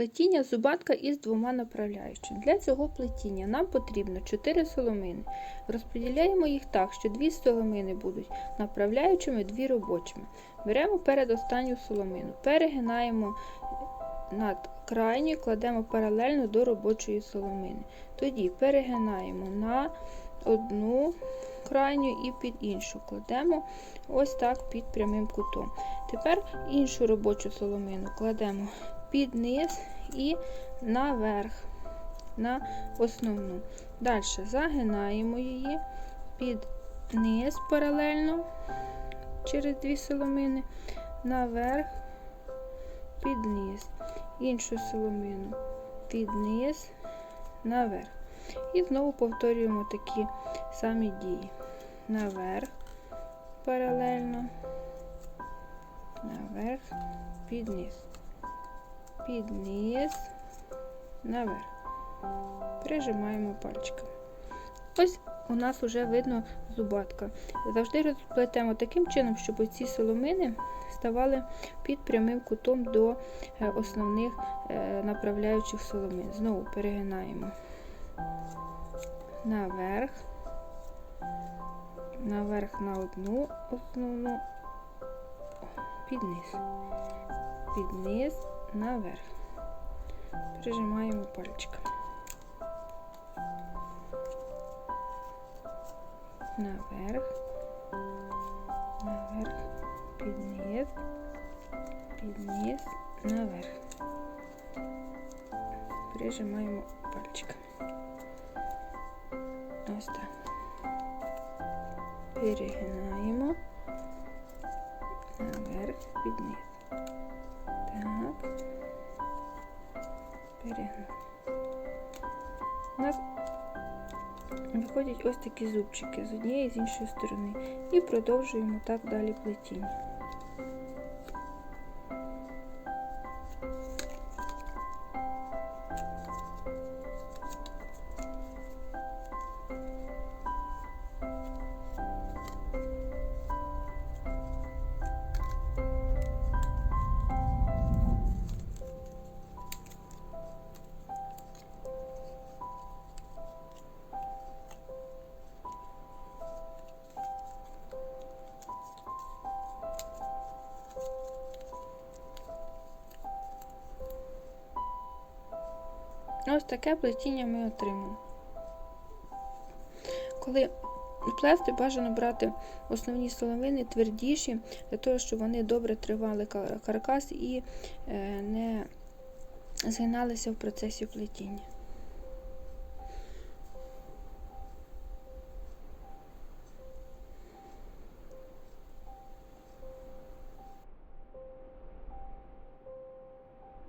Плетіння зубатка із двома направляючими. Для цього плетіння нам потрібно 4 соломини. Розподіляємо їх так, що дві соломини будуть направляючими, дві робочими. Беремо передостанню соломину, перегинаємо над крайньою, кладемо паралельно до робочої соломини. Тоді перегинаємо на одну крайню і під іншу. Кладемо ось так під прямим кутом. Тепер іншу робочу соломину кладемо під низ і наверх, на основну. Далі загинаємо її під низ паралельно через дві соломини, наверх, під низ. Іншу соломину під низ, наверх. І знову повторюємо такі самі дії. Наверх, паралельно, наверх, під низ під низ, наверх. Прижимаємо пальчиком. Ось у нас вже видно зубатка. Завжди розплетемо таким чином, щоб ці соломини ставали під прямим кутом до е, основних е, направляючих соломин. Знову перегинаємо наверх, наверх на одну основну, під низ, під низ, наверх. Прижимаємо пальчиком. Наверх, наверх, під низ, під низ, наверх. Прижимаємо пальчиком. Ось так. Перегинаємо наверх, під низ. Так. Перегнути. У нас виходять ось такі зубчики з однієї і з іншої сторони. І продовжуємо так далі плетіння. Ось таке плетіння ми отримали. Коли плести, бажано брати основні соломини твердіші, для того, щоб вони добре тривали каркас і е, не згиналися в процесі плетіння.